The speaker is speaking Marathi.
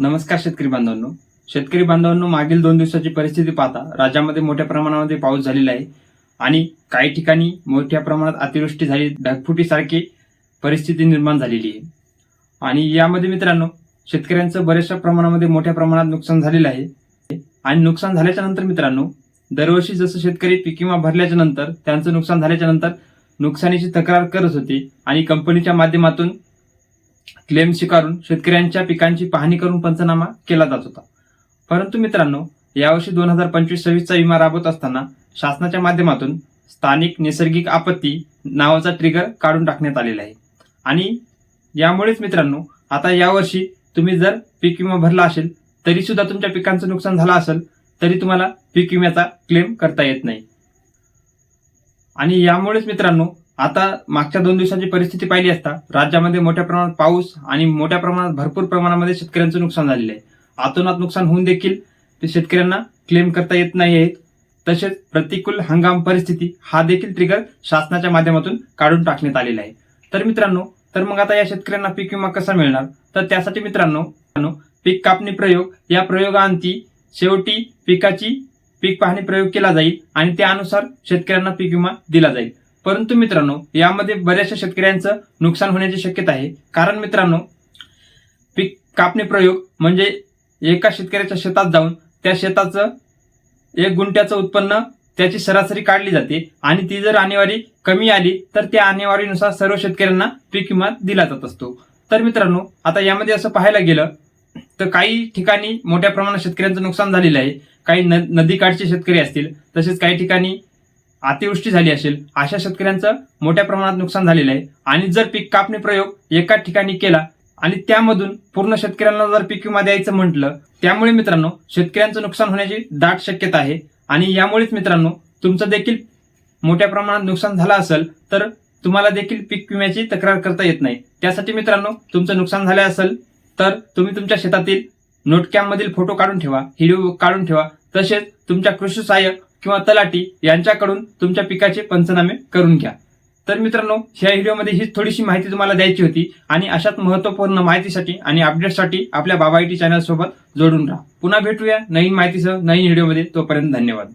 नमस्कार शेतकरी बांधवांनो. शेतकरी बांधवांनो मागील दोन दिवसाची परिस्थिती पाहता राज्यामध्ये मोठ्या प्रमाणामध्ये पाऊस झालेला आहे आणि काही ठिकाणी मोठ्या प्रमाणात अतिवृष्टी झाली ढगफुटीसारखी परिस्थिती निर्माण झालेली आहे. आणि यामध्ये मित्रांनो शेतकऱ्यांचं बऱ्याचशा प्रमाणामध्ये मोठ्या प्रमाणात नुकसान झालेलं आहे. आणि नुकसान झाल्याच्यानंतर मित्रांनो दरवर्षी जसं शेतकरी पीक विमा भरल्याच्या नंतर त्यांचं नुकसान झाल्याच्यानंतर नुकसानीची तक्रार करत होते आणि कंपनीच्या माध्यमातून क्लेम स्वीकारून शेतकऱ्यांच्या पिकांची पाहणी करून पंचनामा केला जात होता. परंतु मित्रांनो यावर्षी दोन हजार पंचवीस सव्वीसचा विमा राबवत असताना शासनाच्या माध्यमातून स्थानिक नैसर्गिक आपत्ती नावाचा ट्रिगर काढून टाकण्यात आलेला आहे. आणि यामुळेच मित्रांनो आता यावर्षी तुम्ही जर पीक विमा भरला असेल तरी सुद्धा तुमच्या पिकांचं नुकसान झालं असेल तरी तुम्हाला पीक विम्याचा क्लेम करता येत नाही. आणि यामुळेच मित्रांनो आता मागच्या दोन दिवसांची परिस्थिती पाहिली असता राज्यामध्ये मोठ्या प्रमाणात पाऊस आणि मोठ्या प्रमाणात भरपूर प्रमाणामध्ये शेतकऱ्यांचं नुकसान झालेलं आहे. आतोनात नुकसान होऊन देखील ते शेतकऱ्यांना क्लेम करता येत नाही आहेत. तसेच प्रतिकूल हंगाम परिस्थिती हा देखील ट्रिगर शासनाच्या माध्यमातून काढून टाकण्यात आलेला आहे. तर मित्रांनो तर मग आता या शेतकऱ्यांना पीक विमा कसा मिळणार? तर त्यासाठी मित्रांनो मित्रांनो, पीक कापणी प्रयोग या प्रयोगांती शेवटी पिकाची पीक पाहणी प्रयोग केला जाईल आणि त्यानुसार शेतकऱ्यांना पीक विमा दिला जाईल. परंतु मित्रांनो यामध्ये बऱ्याचशा शेतकऱ्यांचं नुकसान होण्याची शक्यता आहे. कारण मित्रांनो पीक कापणी प्रयोग म्हणजे एका शेतकऱ्याच्या शेतात जाऊन त्या शेताचं एक गुंट्याचं उत्पन्न त्याची सरासरी काढली जाते आणि ती जर आणेवारी कमी आली तर त्या आणेवारीनुसार सर्व शेतकऱ्यांना पीक विमा दिला जात असतो. तर मित्रांनो आता यामध्ये असं पाहायला गेलं तर काही ठिकाणी मोठ्या प्रमाणात शेतकऱ्यांचं नुकसान झालेलं आहे. काही न नदीकाठचे शेतकरी असतील तसेच काही ठिकाणी अतिवृष्टी झाली असेल अशा शेतकऱ्यांचं मोठ्या प्रमाणात नुकसान झालेलं आहे. आणि जर पीक कापणी प्रयोग एका ठिकाणी केला आणि त्यामधून पूर्ण शेतकऱ्यांना जर पीक विमा द्यायचं म्हटलं त्यामुळे मित्रांनो शेतकऱ्यांचं नुकसान होण्याची दाट शक्यता आहे. आणि यामुळेच मित्रांनो तुमचं देखील मोठ्या प्रमाणात नुकसान झालं असेल तर तुम्हाला देखील पीक विम्याची तक्रार करता येत नाही. त्यासाठी मित्रांनो तुमचं नुकसान झालं असेल तर तुम्ही तुमच्या शेतातील नोटकॅममधील फोटो काढून ठेवा व्हिडिओ काढून ठेवा. तसेच तुमच्या कृषी सहाय्यक किंवा तलाठी यांच्याकडून तुमच्या पिकाचे पंचनामे करून घ्या. तर मित्रांनो ह्या व्हिडिओमध्ये हीच थोडीशी माहिती तुम्हाला द्यायची होती आणि अशाच महत्त्वपूर्ण माहितीसाठी आणि अपडेटसाठी आपल्या बाबा आय टी चॅनल सोबत जोडून राहा. पुन्हा भेटूया नवीन माहितीसह नवीन व्हिडिओमध्ये. तोपर्यंत धन्यवाद.